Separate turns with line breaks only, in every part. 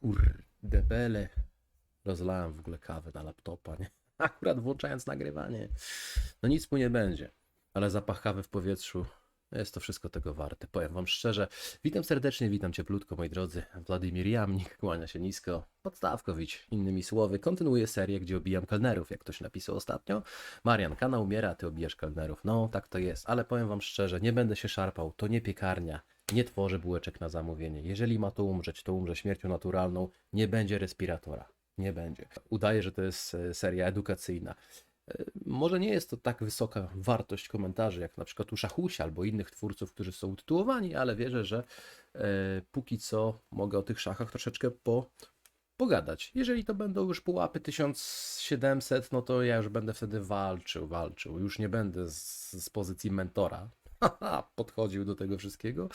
Kurde bele. Rozlałem w ogóle kawę na laptopa, nie? Akurat włączając nagrywanie. No nic mu nie będzie, ale zapach kawy w powietrzu jest to wszystko tego warte. Powiem wam szczerze. Witam serdecznie, witam cieplutko, moi drodzy. Władimir Jamnik, kłania się nisko. Podstawkowicz, innymi słowy, kontynuuję serię, gdzie obijam kelnerów, jak ktoś napisał ostatnio. Marian, kanał umiera, ty obijasz kelnerów. No, tak to jest, ale powiem wam szczerze, nie będę się szarpał, to nie piekarnia. Nie tworzę bułeczek na zamówienie. Jeżeli ma to umrzeć, to umrze śmiercią naturalną. Nie będzie respiratora. Nie będzie. Udaje, że to jest e, seria edukacyjna. E, Może nie jest to tak wysoka wartość komentarzy, jak na przykład u Szachusia albo innych twórców, którzy są utytułowani, ale wierzę, że e, póki co mogę o tych szachach troszeczkę po, pogadać. Jeżeli to będą już pułapy 1700, no to ja już będę wtedy walczył, walczył. Już nie będę z, z pozycji mentora podchodził do tego wszystkiego,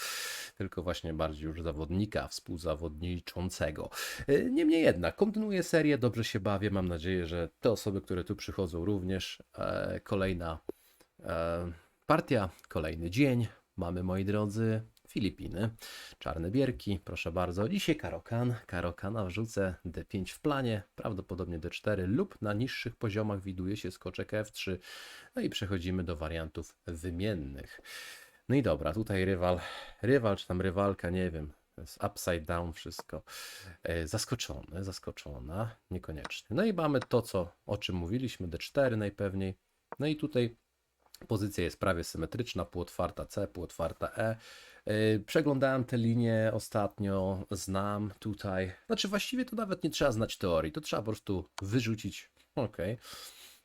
tylko właśnie bardziej już zawodnika, współzawodniczącego. E, Niemniej jednak, kontynuuję serię, dobrze się bawię. Mam nadzieję, że te osoby, które tu przychodzą, również. E, kolejna e, partia, kolejny dzień. Mamy, moi drodzy, Filipiny, Czarne Bierki, proszę bardzo. Dzisiaj Karokan. Karokana wrzucę D5 w planie, prawdopodobnie D4 lub na niższych poziomach widuje się skoczek F3. No i przechodzimy do wariantów wymiennych. No i dobra, tutaj rywal, rywal czy tam rywalka, nie wiem, jest upside down wszystko. E, Zaskoczony, zaskoczona, niekoniecznie. No i mamy to, co, o czym mówiliśmy, D4 najpewniej. No i tutaj pozycja jest prawie symetryczna, półotwarta C, półotwarta E. E, Przeglądałem te linie ostatnio, znam tutaj. Znaczy właściwie to nawet nie trzeba znać teorii, to trzeba po prostu wyrzucić. Ok.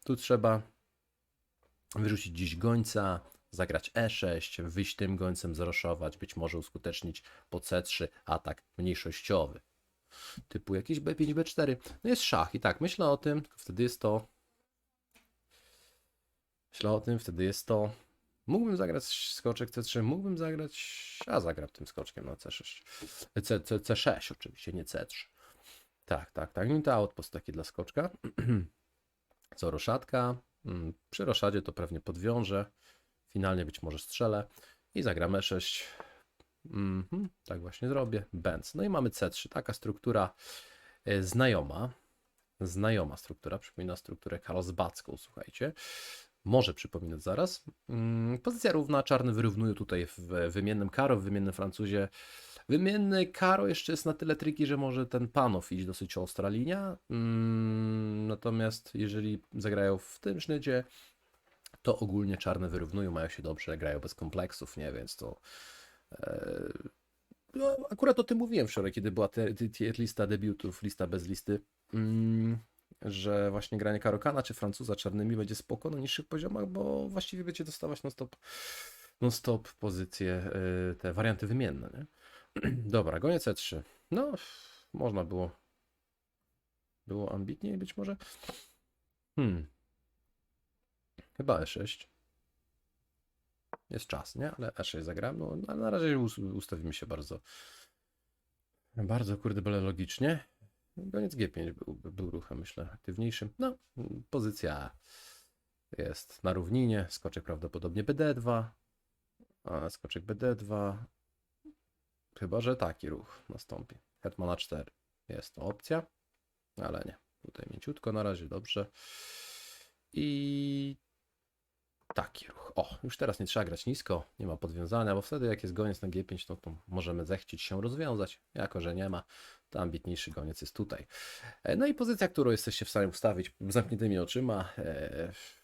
Tu trzeba wyrzucić dziś gońca, zagrać E6, wyjść tym gońcem, zroszować, być może uskutecznić po C3 atak mniejszościowy. Typu jakiś B5, B4. No jest szach i tak, myślę o tym, tylko wtedy jest to... Myślę o tym, wtedy jest to... Mógłbym zagrać skoczek C3, mógłbym zagrać... A zagram tym skoczkiem na C6. C, C, C6 oczywiście, nie C3. Tak, tak, tak. No to outpost taki dla skoczka. Co roszatka. Mm, Przy roszadzie to pewnie podwiążę. Finalnie być może strzelę. I zagram E6. Mhm, tak właśnie zrobię. Benz. No i mamy C3. Taka struktura e, znajoma. Znajoma struktura. Przypomina strukturę karlsbadzką, słuchajcie. Może przypominać zaraz. Mm, Pozycja równa. Czarny wyrównuje tutaj w wymiennym karo, w wymiennym francuzie. Wymienny karo jeszcze jest na tyle triki, że może ten panow iść dosyć ostra linia. Mm, Natomiast jeżeli zagrają w tym sznycie, to ogólnie czarne wyrównują, mają się dobrze, grają bez kompleksów, nie? Więc to. E, no, akurat o tym mówiłem wczoraj, kiedy była te lista debiutów, lista bez listy, mm, że właśnie granie Karokana czy Francuza czarnymi będzie spoko na niższych poziomach, bo właściwie będzie dostawać non-stop non-stop pozycje, y, te warianty wymienne, nie? Dobra, goniec E3. No, można było było ambitniej być może. Hmm. Chyba E6. Jest czas, nie? Ale E6 zagram. No, na razie us- ustawimy się bardzo bardzo, kurde, byle logicznie. Goniec G5 był, był ruchem, myślę, aktywniejszym. No, pozycja jest na równinie. Skoczek prawdopodobnie BD2. A skoczek BD2. Chyba, że taki ruch nastąpi. Hetmana 4. Jest to opcja, ale nie. Tutaj mięciutko na razie, dobrze. I taki ruch. O, już teraz nie trzeba grać nisko, nie ma podwiązania, bo wtedy jak jest goniec na G5, no to możemy zechcieć się rozwiązać. Jako, że nie ma, to ambitniejszy goniec jest tutaj. E, No i pozycja, którą jesteście w stanie ustawić zamkniętymi oczyma e, w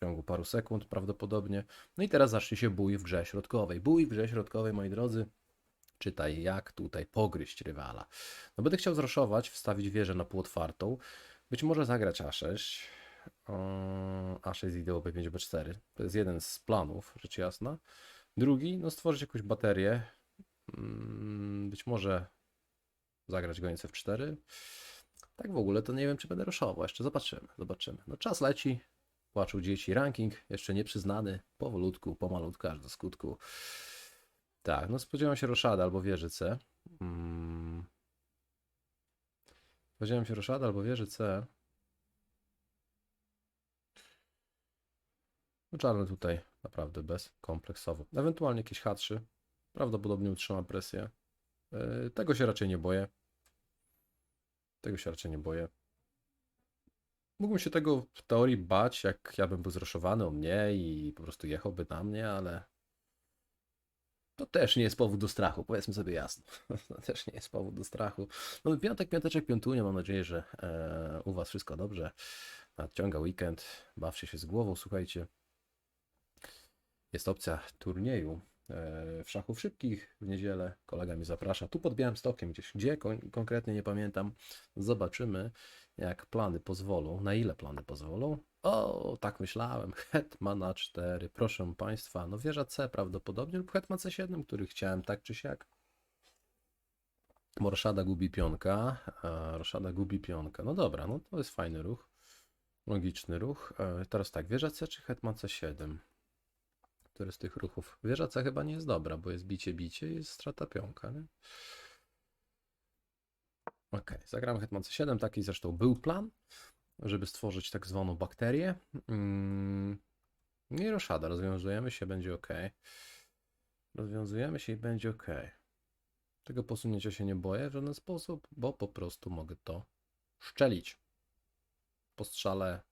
ciągu paru sekund prawdopodobnie. No i teraz zacznie się bój w grze środkowej. Bój w grze środkowej, moi drodzy. Czytaj, jak tutaj pogryźć rywala. No będę chciał zroszować, wstawić wieżę na półotwartą. Być może zagrać A6. Yy, A6 z ideą B5, B4. To jest jeden z planów, rzecz jasna. Drugi, no stworzyć jakąś baterię. Mm, Być może zagrać goniec F4. Tak w ogóle to nie wiem, czy będę roszował. Jeszcze zobaczymy, zobaczymy. No czas leci. Płaczą dzieci. Ranking jeszcze nieprzyznany. Powolutku, pomalutku, aż do skutku. Tak, no spodziewam się roszady albo wieży C. Mm. Spodziewam się roszady albo wieży C. No czarny tutaj naprawdę bezkompleksowo. Ewentualnie jakieś H3. Prawdopodobnie utrzyma presję. Yy, Tego się raczej nie boję. Tego się raczej nie boję. Mógłbym się tego w teorii bać, jak ja bym był zroszowany o mnie i po prostu jechałby na mnie, ale to też nie jest powód do strachu, powiedzmy sobie jasno. To też nie jest powód do strachu. No piątek, piąteczek, piątunie, mam nadzieję, że e, u was wszystko dobrze. Nadciąga weekend, bawcie się z głową, słuchajcie. Jest opcja turnieju e, w szachów szybkich w niedzielę. Kolega mnie zaprasza. Tu pod Białym Stokiem gdzieś. Gdzie kon- konkretnie nie pamiętam. Zobaczymy, jak plany pozwolą. Na ile plany pozwolą? O, tak myślałem. Hetman na 4. Proszę Państwa. No wieża C prawdopodobnie lub Hetman C7, który chciałem tak czy siak. Bo Roszada gubi pionka. a Roszada gubi pionka. No dobra, no to jest fajny ruch. Logiczny ruch. E, Teraz tak, wieża C czy Hetman C7? Który z tych ruchów? Wieża C chyba nie jest dobra, bo jest bicie, bicie i jest strata pionka, nie? Okej, zagramy Hetman C7, taki zresztą był plan, żeby stworzyć tak zwaną bakterię. Mm, I roszada, rozwiązujemy się, będzie ok. Rozwiązujemy się i będzie ok. Tego posunięcia się nie boję w żaden sposób, bo po prostu mogę to szczelić. Po strzale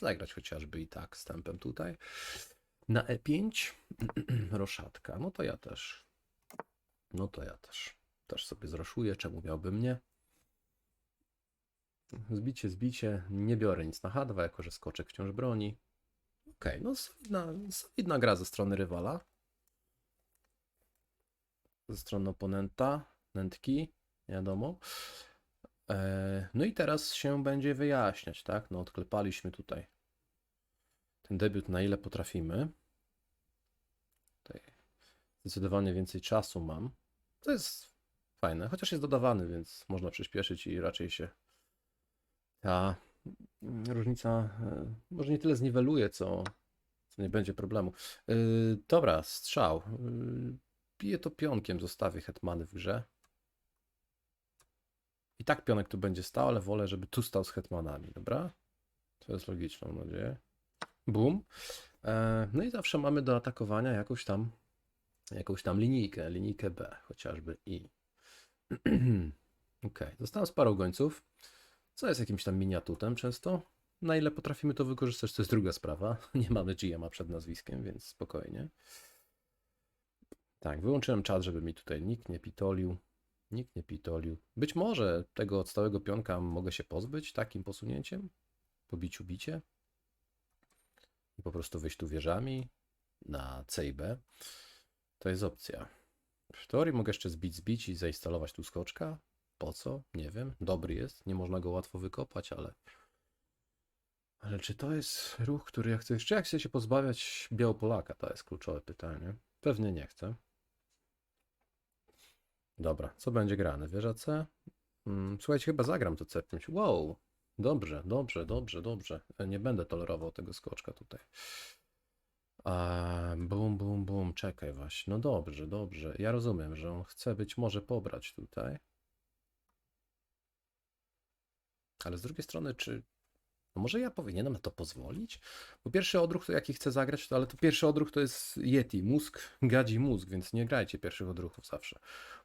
zagrać chociażby i tak z tempem tutaj. Na E5 roszatka. No to ja też. No to ja też. Też sobie zroszuję, czemu miałbym nie. Zbicie, zbicie. Nie biorę nic na H2, jako że skoczek wciąż broni. Okej, no solidna, solidna gra ze strony rywala. Ze strony oponenta, nętki, wiadomo. E, No i teraz się będzie wyjaśniać, tak? No odklepaliśmy tutaj ten debiut na ile potrafimy. Tutaj zdecydowanie więcej czasu mam. To jest fajne, chociaż jest dodawany, więc można przyspieszyć i raczej się ta różnica e, może nie tyle zniweluje, co, co nie będzie problemu. Yy, dobra, strzał. Yy, Bije to pionkiem, zostawię hetmany w grze. I tak pionek tu będzie stał, ale wolę, żeby tu stał z hetmanami, dobra? To jest logiczne, mam nadzieję. Boom. E, No i zawsze mamy do atakowania jakąś tam, jakąś tam linijkę, linijkę B chociażby i. Ok, zostałem z parą gońców, co jest jakimś tam miniatutem często. Na ile potrafimy to wykorzystać, to jest druga sprawa. Nie mamy GM'a przed nazwiskiem, więc spokojnie. Tak, wyłączyłem czat, żeby mi tutaj nikt nie pitolił. Nikt nie pitolił. Być może tego stałego pionka mogę się pozbyć takim posunięciem. Po biciu bicie i po prostu wyjść tu wieżami na C i B, to jest opcja. W teorii mogę jeszcze zbić, zbić i zainstalować tu skoczka. Po co? Nie wiem. Dobry jest, nie można go łatwo wykopać, ale... Ale czy to jest ruch, który ja chcę... Jeszcze jak chcę się pozbawiać Białopolaka? To jest kluczowe pytanie. Pewnie nie chcę. Dobra, co będzie grane? Wieża C? Mm, Słuchajcie, chyba zagram to C5. Wow, Dobrze, dobrze, dobrze, dobrze. Nie będę tolerował tego skoczka tutaj. A, bum, bum, bum, czekaj właśnie. No dobrze, dobrze. Ja rozumiem, że on chce być może pobrać tutaj. Ale z drugiej strony, czy. No może ja powinienem na to pozwolić? Bo pierwszy odruch, to jaki chcę zagrać, to, ale to pierwszy odruch to jest Yeti, mózg, gadzi mózg, więc nie grajcie pierwszych odruchów zawsze.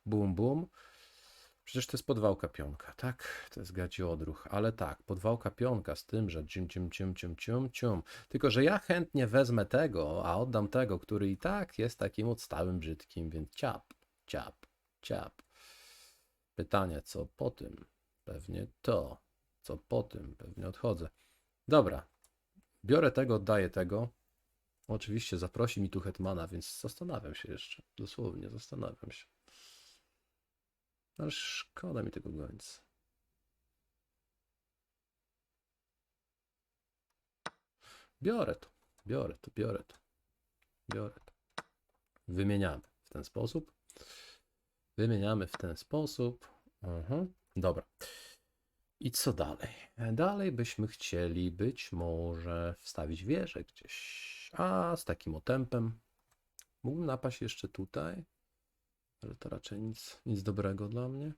Bum, bum. Przecież to jest podwałka pionka, tak? To jest gaci odruch, ale tak, podwałka pionka z tym, że cium, cium, cium, cium, cium, cium. Tylko, że ja chętnie wezmę tego, a oddam tego, który i tak jest takim odstałym, brzydkim, więc ciap, ciap, ciap. Pytanie, co po tym? Pewnie to. Co po tym? Pewnie odchodzę. Dobra, biorę tego, oddaję tego. Oczywiście zaprosi mi tu Hetmana, więc zastanawiam się jeszcze. Dosłownie zastanawiam się. Ale szkoda mi tego gońca. Biorę to, biorę to, biorę to, biorę to. Wymieniamy w ten sposób. Wymieniamy w ten sposób. Mhm. Dobra. I co dalej? Dalej byśmy chcieli być może wstawić wieżę gdzieś. A z takim otempem. Mógłbym napaść jeszcze tutaj. Ale to raczej nic, nic dobrego dla mnie.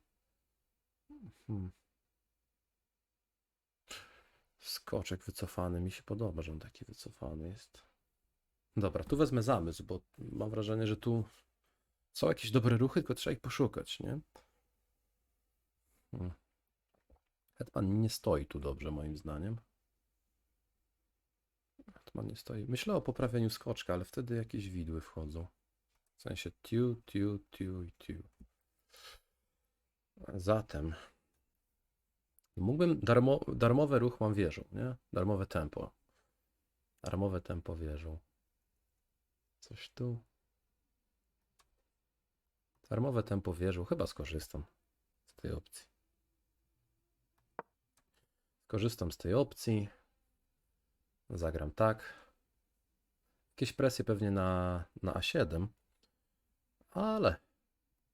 Hmm. Skoczek wycofany. Mi się podoba, że on taki wycofany jest. Dobra, tu wezmę zamysł, bo mam wrażenie, że tu są jakieś dobre ruchy, tylko trzeba ich poszukać, nie? Hmm. Hetman nie stoi tu dobrze, moim zdaniem. Hetman nie stoi. Myślę o poprawieniu skoczka, ale wtedy jakieś widły wchodzą. W sensie tiu, tiu, tiu i tiu. Zatem mógłbym darmo, darmowy ruch mam wieżą, nie? Darmowe tempo. Darmowe tempo wieżą. Coś tu. Darmowe tempo wieżą. Chyba skorzystam z tej opcji. Skorzystam z tej opcji. Zagram tak. Jakieś presje pewnie na, na A7. Ale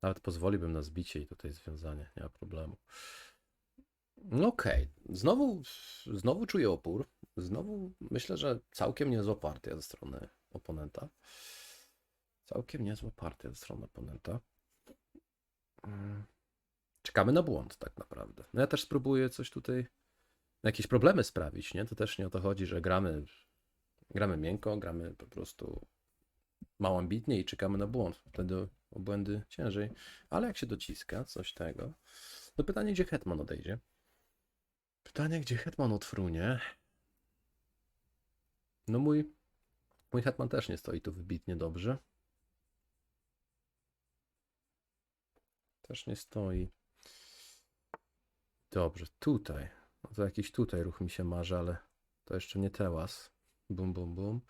nawet pozwoliłbym na zbicie i tutaj związanie. Nie ma problemu. No Okej. Znowu, znowu czuję opór. Znowu myślę, że całkiem niezła partia ze strony oponenta. Całkiem niezła partia ze strony oponenta. Mm. Czekamy na błąd, tak naprawdę. No ja też spróbuję coś tutaj, jakieś problemy sprawić, nie? To też nie o to chodzi, że gramy, gramy miękko, gramy po prostu mało ambitnie i czekamy na błąd. Wtedy o błędy ciężej. Ale jak się dociska, coś tego, to pytanie, gdzie Hetman odejdzie. Pytanie, gdzie Hetman odfrunie. No mój, mój Hetman też nie stoi tu wybitnie dobrze. Też nie stoi. Dobrze, tutaj. No to jakiś tutaj ruch mi się marzy, ale to jeszcze nie tełas. Bum, bum, bum.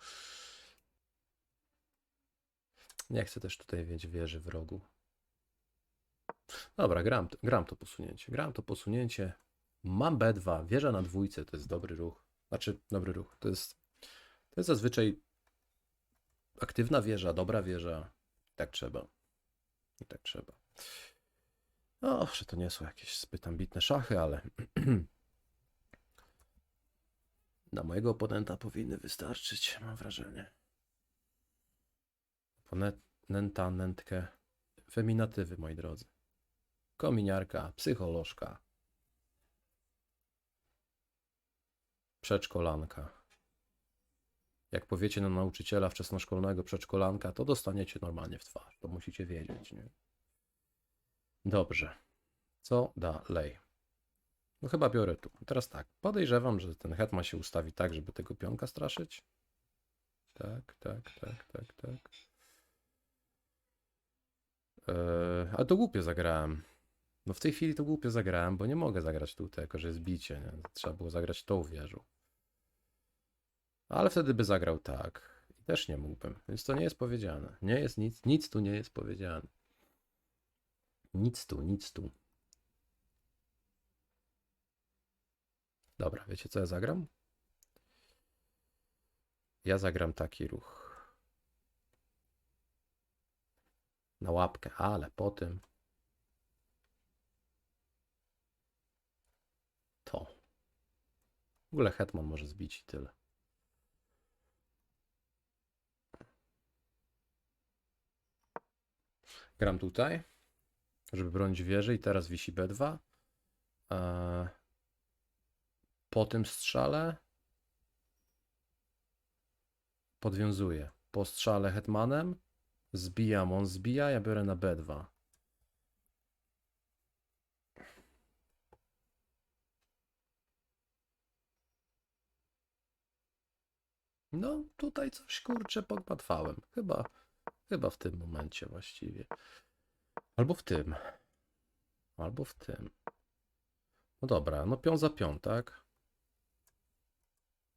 Nie chcę też tutaj mieć wieży w rogu. Dobra, gram, gram to posunięcie. Gram to posunięcie. Mam B2, wieża na dwójce to jest dobry ruch. Znaczy, dobry ruch. To jest, to jest zazwyczaj aktywna wieża, dobra wieża. Tak trzeba. I tak trzeba. No, że to nie są jakieś zbyt ambitne szachy, ale na mojego oponenta powinny wystarczyć, mam wrażenie. Oponenta, nętkę, feminatywy, moi drodzy. Kominiarka, psycholożka, przedszkolanka. Jak powiecie na nauczyciela wczesnoszkolnego przedszkolanka, to dostaniecie normalnie w twarz. To musicie wiedzieć, nie? Dobrze. Co dalej? No chyba biorę tu. Teraz tak. Podejrzewam, że ten hetman się ustawi tak, żeby tego pionka straszyć. Tak, tak, tak, tak, tak. Eee, ale to głupio zagrałem. No w tej chwili to głupio zagrałem, bo nie mogę zagrać tutaj, jako że jest bicie. Nie? Trzeba było zagrać tą wieżą. Ale wtedy by zagrał tak. I też nie mógłbym. Więc to nie jest powiedziane. Nie jest nic, nic tu nie jest powiedziane. Nic tu, nic tu. Dobra, wiecie co ja zagram? Ja zagram taki ruch. Na łapkę, ale po tym to. W ogóle hetman może zbić i tyle. Gram tutaj, żeby bronić wieży i teraz wisi B2. Eee, po tym strzale podwiązuję. Po strzale hetmanem zbijam, on zbija, ja biorę na B2. No, tutaj coś kurczę pogmatwałem. Chyba, chyba w tym momencie właściwie. Albo w tym. Albo w tym. No dobra, no pion za pion, tak?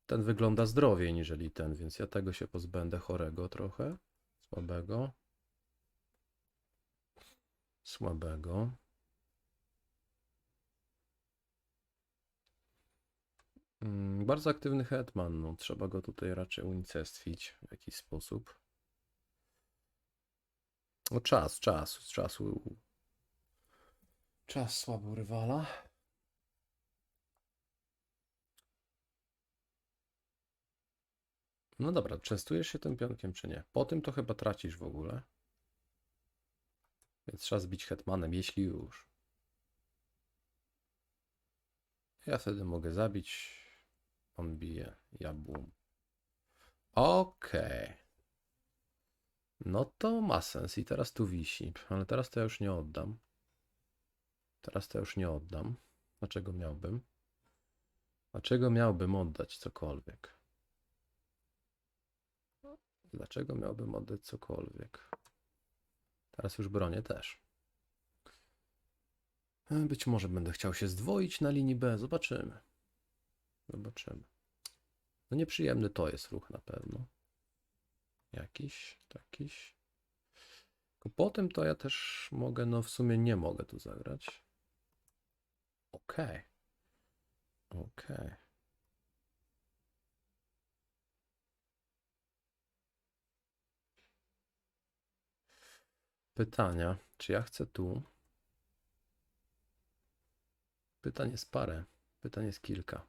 Ten wygląda zdrowiej niżeli ten, więc ja tego się pozbędę chorego trochę. Słabego. Słabego. Mm, Bardzo aktywny hetman, no trzeba go tutaj raczej unicestwić w jakiś sposób. No czas, czas, z czasu. Czas słabo rywala. No dobra, częstujesz się tym pionkiem czy nie? Po tym to chyba tracisz w ogóle. Więc trzeba zbić hetmanem, jeśli już. Ja wtedy mogę zabić. On bije, ja bum. Okej. No to ma sens i teraz tu wisi, ale teraz to ja już nie oddam. Teraz to ja już nie oddam. Dlaczego miałbym? Dlaczego miałbym oddać cokolwiek? Dlaczego miałbym oddać cokolwiek? Teraz już bronię też. E, Być może będę chciał się zdwoić na linii B. Zobaczymy. Zobaczymy. No nieprzyjemny to jest ruch na pewno. Jakiś, takiś. Tylko potem to ja też mogę, no w sumie nie mogę tu zagrać. Okej. Okej. Pytania. Czy ja chcę tu? Pytań jest parę. Pytań jest kilka.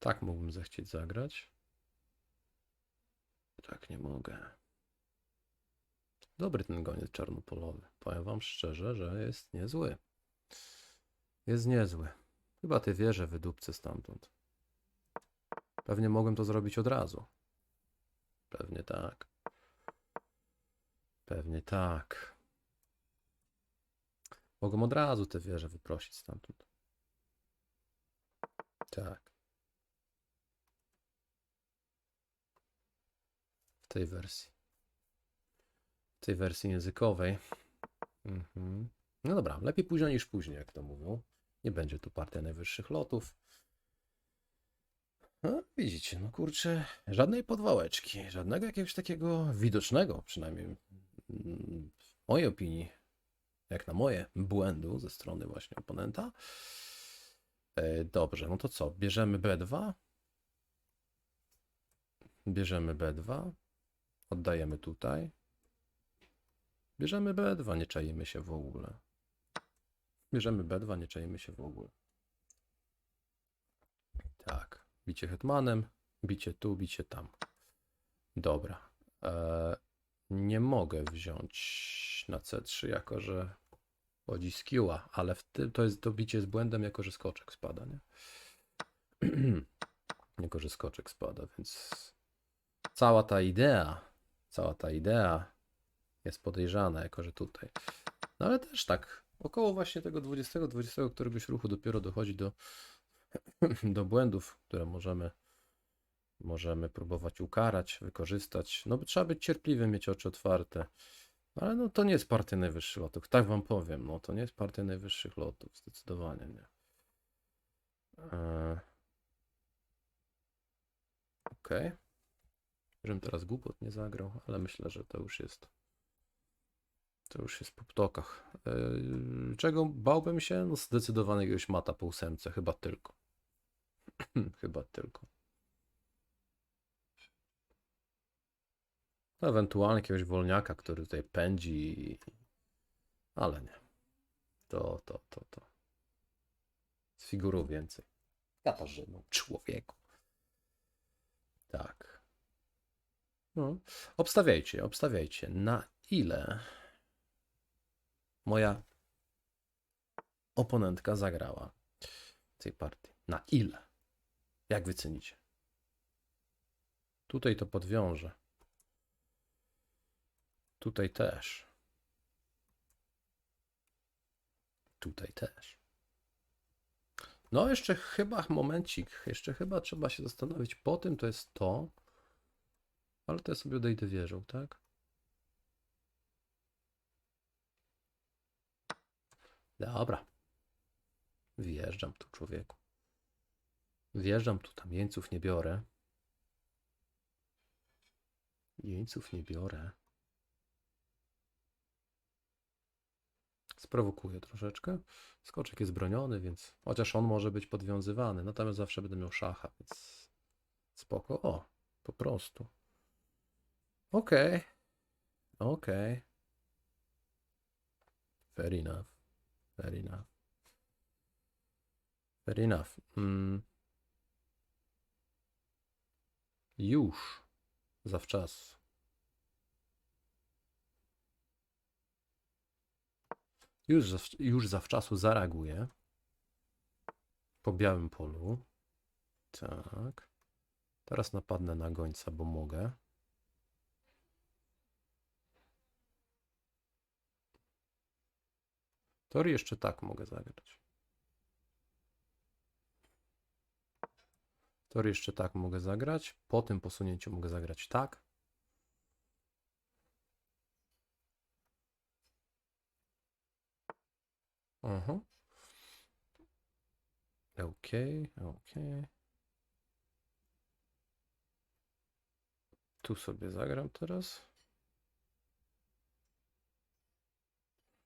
Tak mógłbym zechcieć zagrać. Tak nie mogę. Dobry ten goniec czarnopolowy. Powiem wam szczerze, że jest niezły. Jest niezły. Chyba te wieże wydupcę stamtąd. Pewnie mogłem to zrobić od razu. Pewnie tak. Pewnie tak. Mogą od razu te wieże wyprosić stamtąd. Tak. W tej wersji. W tej wersji językowej. Mhm. No dobra, lepiej późno niż później, jak to mówią. Nie będzie tu partia najwyższych lotów. No, widzicie, no kurczę, żadnej podwałeczki, żadnego jakiegoś takiego widocznego, przynajmniej w mojej opinii, jak na moje, błędu ze strony właśnie oponenta. E, Dobrze, no to co? Bierzemy B2. Bierzemy B2. Oddajemy tutaj. Bierzemy B2, nie czajmy się w ogóle. Bierzemy B2, nie czajmy się w ogóle. Tak. Bicie hetmanem, bicie tu, bicie tam. Dobra. E, nie mogę wziąć na C3, jako że chodzi skiła, ale w tym to jest to bicie z błędem, jako że skoczek spada, nie? jako że skoczek spada, więc cała ta idea, cała ta idea jest podejrzana, jako że tutaj. No ale też tak, około właśnie tego 20-20 któregoś ruchu dopiero dochodzi do, do błędów, które możemy, możemy próbować ukarać, wykorzystać. No trzeba być cierpliwym, mieć oczy otwarte. Ale no to nie jest partia najwyższych lotów, tak wam powiem, no to nie jest partia najwyższych lotów, zdecydowanie nie. Eee... Okej. Okay. Żebym teraz głupot nie zagrał, ale myślę, że to już jest to już jest po ptokach. Eee, czego bałbym się? No zdecydowanie jakiegoś mata po ósemce, chyba tylko. chyba tylko. No, ewentualnie jakiegoś wolniaka, który tutaj pędzi, ale nie. To, to, to, to. Z figurą więcej. Katarzyną, człowieku. Tak. No. Obstawiajcie, obstawiajcie. Na ile moja oponentka zagrała w tej partii? Na ile? Jak wycenicie? Tutaj to podwiążę. Tutaj też. Tutaj też. No, jeszcze chyba momencik, jeszcze chyba trzeba się zastanowić. Po tym to jest to, ale to ja sobie odejdę wieżą, tak? Dobra. Wjeżdżam tu, człowieku. Wjeżdżam tu, tam jeńców nie biorę. Jeńców nie biorę. Sprowokuję troszeczkę. Skoczek jest broniony, więc chociaż on może być podwiązywany, natomiast zawsze będę miał szacha, więc spoko. O, po prostu. Okej. Okay. Okej. Okay. Fair enough. Fair enough. Fair enough. Mm. Już. Zawczasu. już, już zawczasu zareaguje. Po białym polu. Tak. Teraz napadnę na gońca, bo mogę. Tor jeszcze tak mogę zagrać. Tor jeszcze tak mogę zagrać. Po tym posunięciu mogę zagrać tak. Aha. Okej, okej. Tu sobie zagram teraz.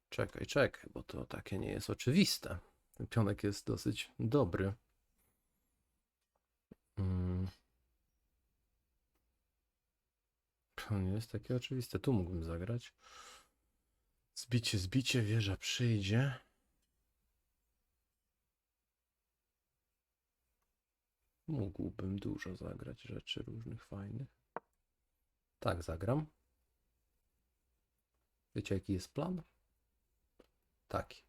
Czekaj, czekaj, bo to takie nie jest oczywiste. Ten pionek jest dosyć dobry. Mm. To nie jest takie oczywiste. Tu mógłbym zagrać. Zbicie, zbicie, wieża przyjdzie. Mógłbym dużo zagrać rzeczy różnych fajnych. Tak, zagram. Wiecie, jaki jest plan? Taki.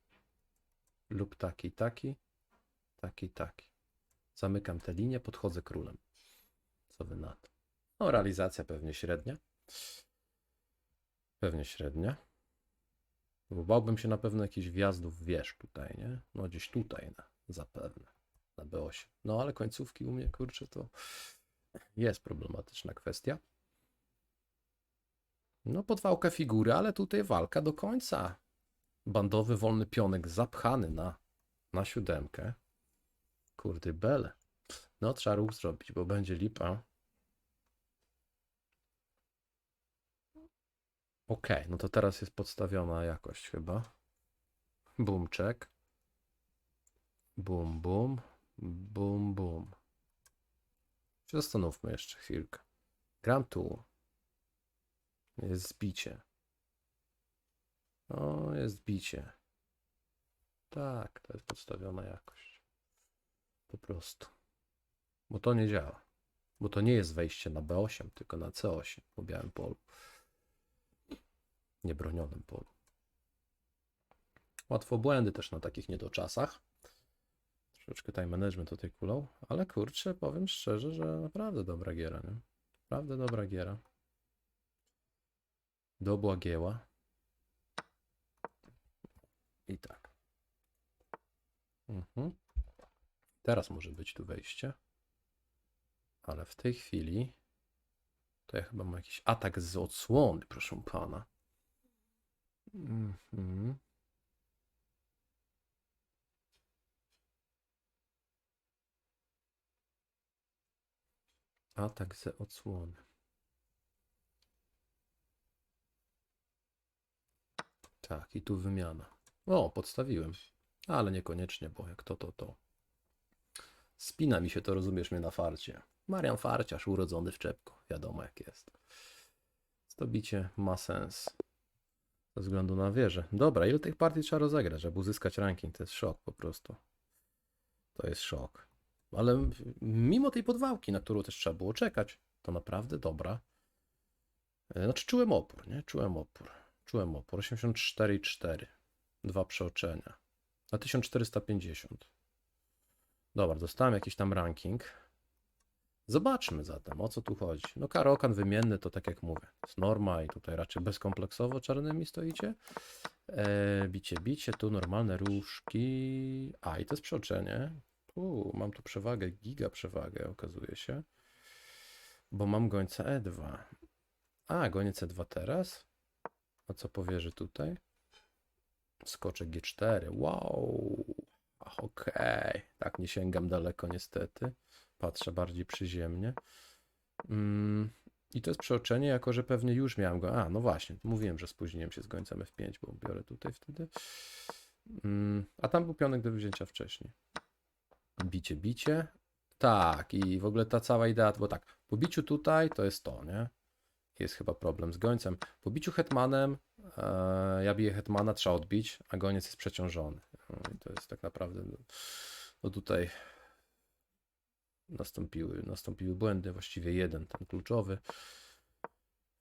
Lub taki, taki. Taki, taki. Zamykam tę linię, podchodzę królem. Co wy na to? No, realizacja pewnie średnia. Pewnie średnia. Bo bałbym się na pewno jakichś wjazdów wież tutaj, nie? No gdzieś tutaj na, zapewne. Na B8. No ale końcówki u mnie, kurczę, to jest problematyczna kwestia. No podwałka figury, ale tutaj walka do końca. Bandowy wolny pionek zapchany na, na siódemkę. Kurde bele. No trzeba ruch zrobić, bo będzie lipa. Okej, no to teraz jest podstawiona jakość chyba. Boom. Bum, bum. Bum, bum. Zastanówmy jeszcze chwilkę. Gram tu. Jest zbicie. O, jest bicie. Tak, to jest podstawiona jakość. Po prostu. Bo to nie działa. Bo to nie jest wejście na B8, tylko na C8 po białym polu. Niebronionym polu. Łatwo błędy też na takich niedoczasach. Troszeczkę time management tutaj kulą, ale kurczę, powiem szczerze, że naprawdę dobra giera, nie? Naprawdę dobra giera. Do Błagieła. I tak. Mhm. Teraz może być tu wejście. Ale w tej chwili to ja chyba mam jakiś atak z odsłony, proszę pana. Mhm. Atak z odsłony. Tak, i tu wymiana. O, podstawiłem. Ale niekoniecznie, bo jak to, to, to. Spina mi się to, rozumiesz mnie na farcie. Marian Farciarz, urodzony w czepku. Wiadomo jak jest. Zdobicie ma sens. Ze względu na wieżę. Dobra, ile tych partii trzeba rozegrać, żeby uzyskać ranking? To jest szok po prostu. To jest szok. Ale mimo tej podwałki, na którą też trzeba było czekać, to naprawdę dobra. E, Znaczy czułem opór, nie? Czułem opór. Czułem opór. 84,4. Dwa przeoczenia. Na 1450. Dobra, dostałem jakiś tam ranking. Zobaczmy zatem, o co tu chodzi. No karokan wymienny to tak jak mówię. Jest norma i tutaj raczej bezkompleksowo czarnymi stoicie. E, bicie, bicie, tu normalne różki. A, i to jest przeoczenie. Mam tu przewagę, giga przewagę okazuje się. Bo mam gońca E2. A, goniec E2 teraz. A co powierzy tutaj? Skoczek G4. Wow. Ach, Okej. Tak, nie sięgam daleko niestety. Patrzę bardziej przyziemnie. Mm, I to jest przeoczenie, jako że pewnie już miałem go. A, no właśnie, mówiłem, że spóźniłem się z gońcem F5, bo biorę tutaj wtedy. Mm, a tam był pionek do wzięcia wcześniej. Bicie, bicie. Tak, i w ogóle ta cała idea, bo tak, po biciu tutaj to jest to, nie? Jest chyba problem z gońcem. Po biciu hetmanem, e, ja biję hetmana, trzeba odbić, a goniec jest przeciążony. No i to jest tak naprawdę, no, no tutaj nastąpiły, nastąpiły błędy, właściwie jeden, ten kluczowy.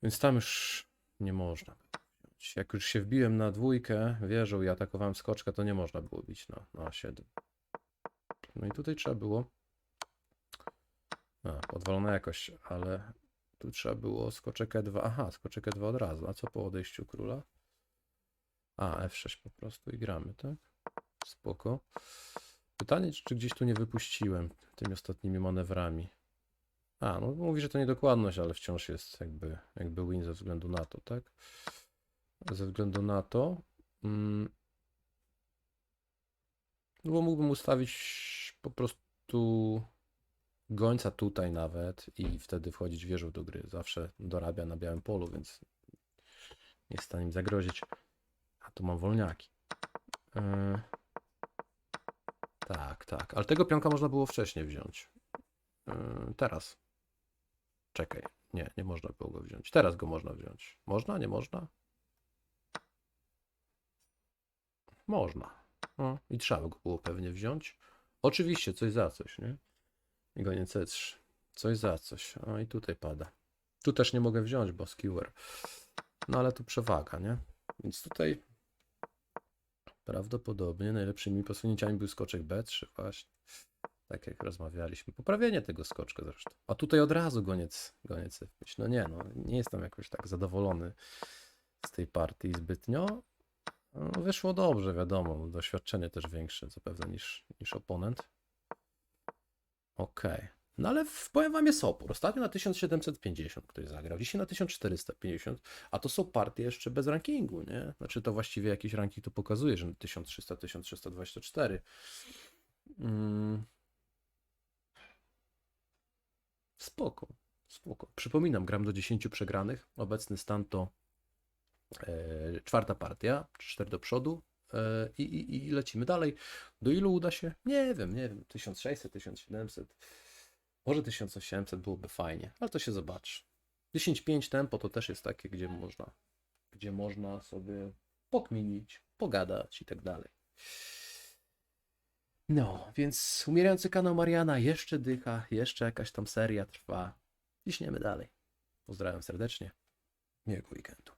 Więc tam już nie można. Jak już się wbiłem na dwójkę wieżą i atakowałem skoczkę, to nie można było bić na, na 7. No i tutaj trzeba było. A, podwalona jakość, ale tu trzeba było skoczek E2. Aha, skoczek E2 od razu. A co po odejściu króla? A, F6 po prostu i gramy, tak? Spoko. Pytanie, czy, gdzieś tu nie wypuściłem tymi ostatnimi manewrami. A, no mówi, że to niedokładność, ale wciąż jest jakby, jakby win ze względu na to, tak? Ze względu na to. Mm, no bo mógłbym ustawić po prostu gońca tutaj nawet i wtedy wchodzić wieżą do gry. Zawsze dorabia na białym polu, więc nie jest w stanie mi zagrozić. A tu mam wolniaki. Yy, tak, tak. Ale tego pionka można było wcześniej wziąć. Yy, teraz. Czekaj. Nie, nie można było go wziąć. Teraz go można wziąć. Można? Nie można? Można. No, I trzeba go było pewnie wziąć. Oczywiście, coś za coś, nie? I goniec C3. Coś za coś. O, i tutaj pada. Tu też nie mogę wziąć, bo skewer. No ale tu przewaga, nie? Więc tutaj prawdopodobnie najlepszymi posunięciami był skoczek B3 właśnie. Tak jak rozmawialiśmy. Poprawienie tego skoczka zresztą. A tutaj od razu goniec, goniec F5. No nie, no nie jestem jakoś tak zadowolony z tej partii zbytnio. No, wyszło dobrze, wiadomo. Doświadczenie też większe zapewne niż, niż oponent. Okej. No ale powiem wam jest opór. Ostatnio na 1750 ktoś zagrał, dzisiaj na 1450, a to są partie jeszcze bez rankingu, nie? Znaczy to właściwie jakiś ranking to pokazuje, że 1300, 1324. Mm. Spoko, spoko. Przypominam, gram do 10 przegranych. Obecny stan to czwarta partia, 4 do przodu e, i, i, i lecimy dalej. Do ilu uda się? Nie wiem, nie wiem. 1600, 1700. Może 1800 byłoby fajnie, ale to się zobaczy. 10.5 tempo to też jest takie, gdzie można, gdzie można sobie pokminić, pogadać i tak dalej. No, więc umierający kanał Mariana jeszcze dycha, jeszcze jakaś tam seria trwa. Ciśniemy dalej. Pozdrawiam serdecznie. Miłego weekendu.